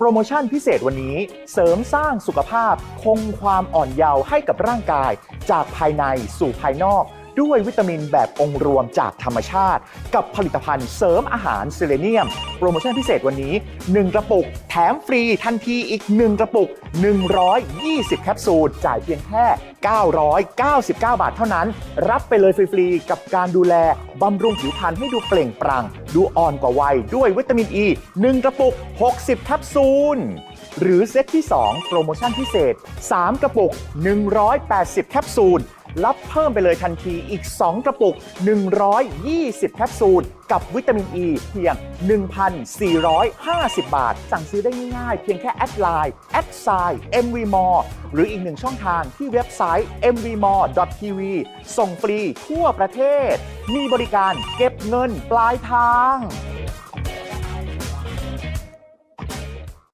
โปรโมชั่นพิเศษวันนี้เสริมสร้างสุขภาพคงความอ่อนเยาว์ให้กับร่างกาย จากภายในสู่ภายนอก ด้วยวิตามินแบบองค์รวมจากธรรมชาติ กับผลิตภัณฑ์เสริมอาหารเซเลเนียม โปรโมชั่นพิเศษวันนี้ 1 กระปุก แถมฟรีทันทีอีก 1 กระปุก 120 แคปซูล จ่ายเพียงแค่ 999 บาทเท่านั้น รับไปเลยฟรีๆ กับการดูแลบำรุงผิวพรรณให้ดูเปล่งปลั่ง ดูอ่อนกว่าวัยด้วยวิตามินอ e, ี1กระปุก 60 แคปซูลหรือเซตที่ 2 โปรโมชั่นพิเศษ 3 กระปุก 180 แคปซูล รับเพิ่มไปเลยทันทีอีก 2 กระปุก 120 แคปซูล กับวิตามินอ e ีเพียง 1,450 บาท สั่งซื้อได้ง่ายๆ เพียงแค่แอดไลน์แอดไซน์ mvmore หรืออีกหนึ่งช่องทางที่เว็บไซต์ mvmore.tv ส่งฟรีทั่วประเทศ มีบริการเก็บเงินปลายทาง